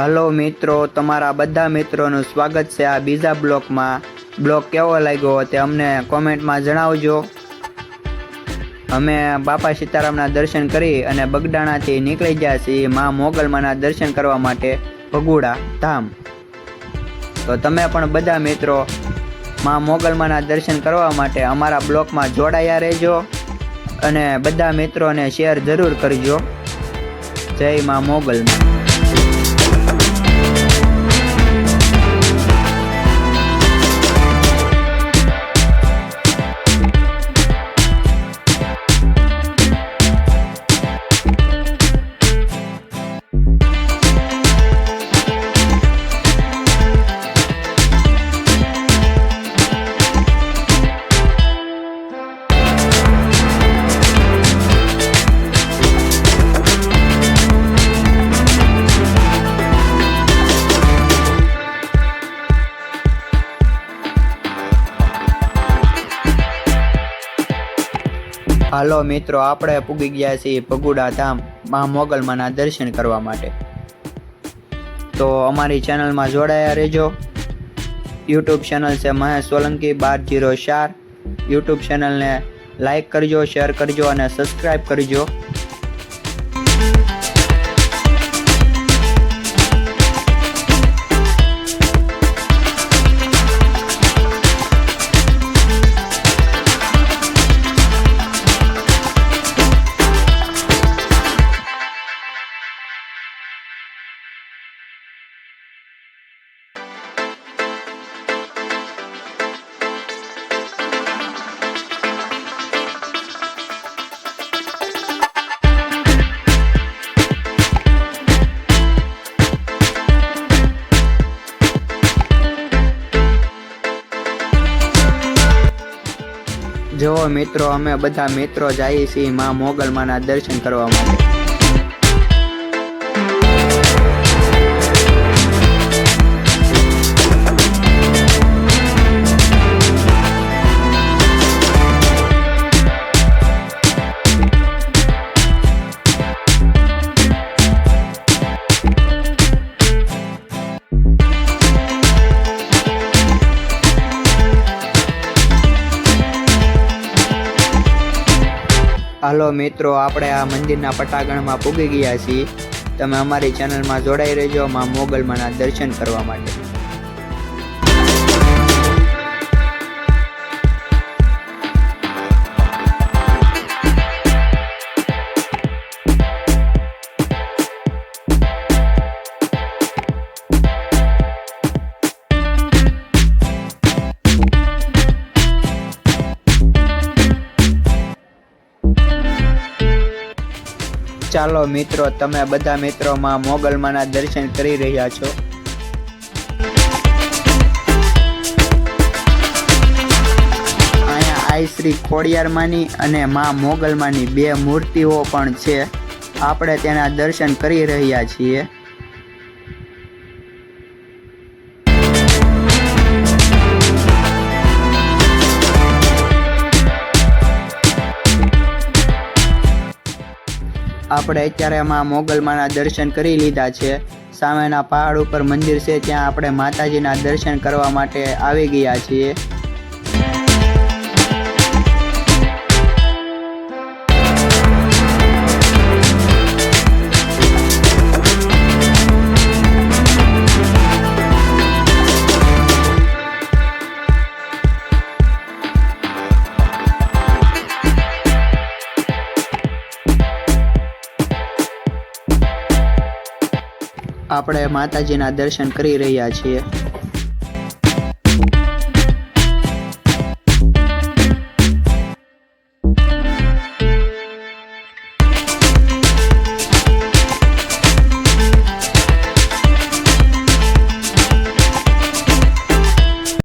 Hello મિત્રો, તમારા બધા મિત્રોનું સ્વાગત છે આ બીજા બ્લોકમાં. બ્લોક કેવો લાગ્યો તે અમને કોમેન્ટમાં જણાવજો. અમે બાપા સીતારામના દર્શન કરી અને બગડાણાથી નીકળી ગયા છીએ મા મોગલમાના દર્શન કરવા માટે ભગુડા ધામ. તો તમે પણ બધા મિત્રો મા મોગલમાના દર્શન કરવા માટે અમારા બ્લોકમાં જોડાયા રહેજો અને બધા મિત્રોને શેર જરૂર કરજો. જય મા મોગલમાં. હાલો મિત્રો, આપણે પૂગી ગયા છીએ ભગુડા ધામ મા મોગલમાના દર્શન કરવા માટે. તો અમારી ચેનલમાં જોડાયા રહેજો. યુટ્યુબ ચેનલ છે મહેશ સોલંકી, બાર જીરો ચાર. યુટ્યુબ ચેનલને લાઈક કરજો, શેર કરજો અને સબસ્ક્રાઈબ કરજો. જો મિત્રો અમે બધા મિત્રો જઈએ છીએ મા મોગલમાના દર્શન કરવા માટે. હાલો મિત્રો, આપણે આ મંદિરના પટાગણમાં પૂગી ગયા છીએ. તમે અમારી ચેનલમાં જોડાઈ રહેજો મા મોગલમાના દર્શન કરવા માટે. ચાલો મિત્રો, તમે બધા મિત્રોમાં મોગલમાના દર્શન કરી રહ્યા છો. અહીંયા આઈ શ્રી ખોડિયારમાંની અને મા મોગલમાની બે મૂર્તિઓ પણ છે. આપણે તેના દર્શન કરી રહ્યા છીએ. આપણે અત્યારે માં મોગલમાના દર્શન કરી લીધા છે. સામેના પહાડ ઉપર મંદિર છે, ત્યાં આપણે માતાજીના દર્શન કરવા માટે આવી ગયા છીએ. આપણે માતાજીના દર્શન કરી રહ્યા છીએ.